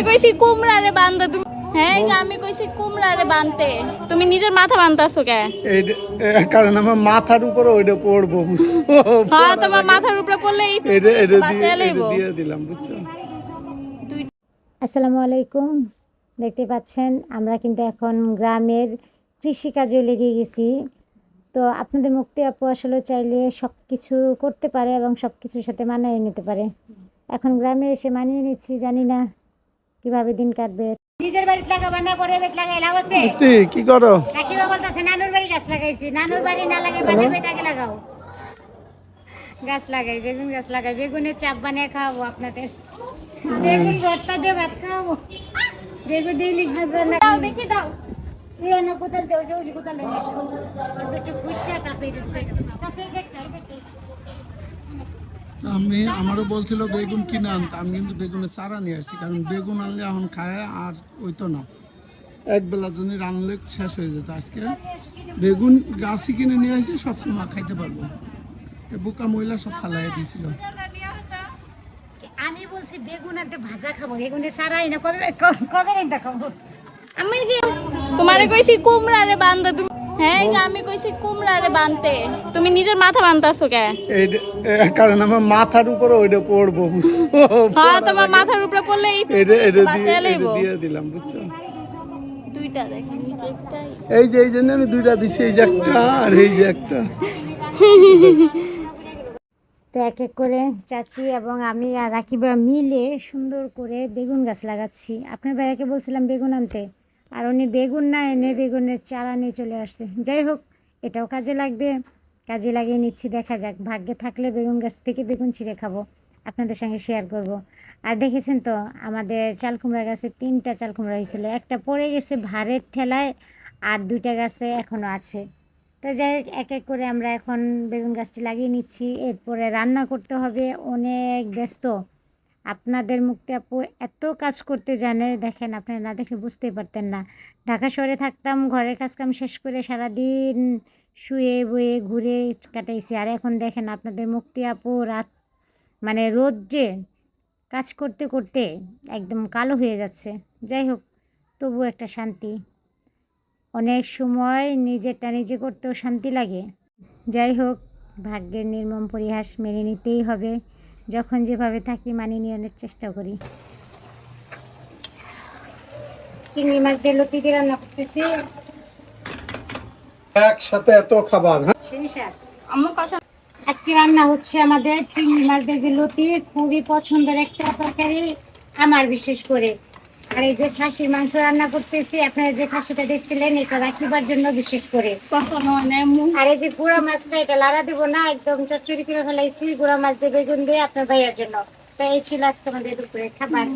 তোমারে কইছি কুমড়ারে বান্ধা তুমি হ্যাঁ আমি কইছি কুমড়ারে বানতে। তুমি নিজের মাথা বানতাছো কে? কারণ আমার মাথার উপরে ওইটা পড়ব বুঝছ? হ্যাঁ তোমার মাথার উপরে পড়লে এটা এটা দিয়ে দিলাম বুঝছ? আসসালামু আলাইকুম। দেখতে পাচ্ছেন আমরা কিন্তু এখন গ্রামের কৃষিকাজে লেগে গেছি। তো আপনাদের মুক্তি আপু আসলে চাইলে সব কিছু করতে পারে এবং সব কিছুর সাথে মানিয়ে নিতে পারে। এখন গ্রামে এসে মানিয়ে নিচ্ছি জানি না কীভাবে দিন কাটবে? নিজের বাড়িতে লাগাবা না পরে বাড়িতে লাগাই লাভ আছে সত্যি, কি করো? কাকিমা বলতেছে নানুর বাড়ি গাছ লাগাইছি। নানুর বাড়ি না লাগাই বাড়ি বাড়ি তাকে লাগাও। গাছ লাগাই বেগুন গাছ লাগাই বেগুনের চাপ বানিয়ে খাওয়াবো আপনাদের। বেগুন ভর্তা দিয়ে ভাত খাওয়াবো। বেগুন দিয়ে ইলিশ মাছ রান্না দাও দেখি দাও। এই কোথাল দেও যে ওই নিয়ে আসো একটু খুঁজছে তারপরে কাছে যে একটা, এই যে একটা। আমি, আমারও বলছিল বেগুন কিনে আনতে। আমি কিন্তু বেগুনের চারা নিয়ে আসছি, কারণ বেগুন আনলে এখন খায় আর ওই তো না। এক বেলা জন্য রানলে শেষ হয়ে যেত আজকে। বেগুন গাছই কিনে নিয়ে আসি সবসময় খাইতে পারব। বোকা মহিলা সব ফালাই দিয়েছিল আমি বলছি, বেগুন আনতে ভাজা খাব, বেগুনের সারাই না কবে কবে আমি তোমারে কইছি, কুমড়ারে বান্ধা তুমি হ্যাঁ এই যে আমি কইছি কুমড়ারে বানতে। তুমি নিজের মাথা বানতাছো কে? কারণ আমার মাথার উপরে ওইটা পড়ব বুঝছ? হ্যাঁ তোমার মাথার উপরে পড়লে এটা এটা দিয়ে দিলাম বুঝছ? দুইটা দেখি এই যে এই জন্য আমি দুইটা দিছি এই যে একটা আর এই যে একটা। তো এক এক করে চাচি এবং আমি আর রাকিবা মিলে সুন্দর করে বেগুন গাছ লাগাচ্ছি। আপনার ভাইয়াকে বলছিলাম বেগুন আনতে। আর উনি বেগুন না এনে বেগুনের চারা নিয়ে চলে আসছে। যাই হোক, এটাও কাজে লাগবে। কাজে লাগিয়ে নিচ্ছি, দেখা যাক। ভাগ্যে থাকলে বেগুন গাছ থেকে বেগুন ছিঁড়ে খাব। আপনাদের সঙ্গে শেয়ার করব। আর দেখেছেন তো, আমাদের চাল কুমড়া গাছে তিনটা চাল কুমড়া হয়েছিল। একটা পড়ে গেছে ভারের ঠেলায় আর দুইটা গাছে এখনও আছে। তো যাই হোক, এক এক করে আমরা এখন বেগুন গাছটি লাগিয়ে নিচ্ছি। এরপরে রান্না করতে হবে। অনেক ব্যস্ত। আপনাদের মুক্তি আপু এত কাজ করতে জানে, দেখেন আপনারা না দেখে বুঝতেই পারতেন না। ঢাকা শহরে থাকতাম, ঘরের কাজ কাম শেষ করে সারাদিন শুয়ে বয়ে ঘুরে কাটাইছি। আর এখন দেখেন আপনাদের মুক্তি আপু রাত মানে রোদ যে, কাজ করতে করতে একদম কালো হয়ে যাচ্ছে। যাই হোক তবু একটা শান্তি। অনেক সময় নিজেরটা নিজে করতেও শান্তি লাগে। যাই হোক, ভাগ্যের নির্মম পরিহাস মেনে নিতেই হবে। যখন যেভাবে থাকি মানিয়ে নেওয়ার চেষ্টা করি। চিংড়ি মাছ দিয়ে লতি দিয়ে রান্না করতেছি। একসাথে এত খাবার হ্যাঁ? আজকে রান্না হচ্ছে আমাদের চিংড়ি মাছ দিয়ে যে লতি খুবই পছন্দের একটা তরকারি আমার বিশেষ করে। আর এই যে খাসির মাংস রান্না করতেছি আপনারা যে খাসিটা দেখছিলেন এটা রাখিবার জন্য বিশেষ করে। মানে আর এই যে গুঁড়া মাছটা এটা লাড়া দেবো না একদম চচ্চড়ি করে ফেলাইছি গুঁড়া মাছ দিয়ে বেগুন দিয়ে আপনার ভাইয়ার জন্য। তো এই ছিল আজকে আমাদের দুপুরে খাবার।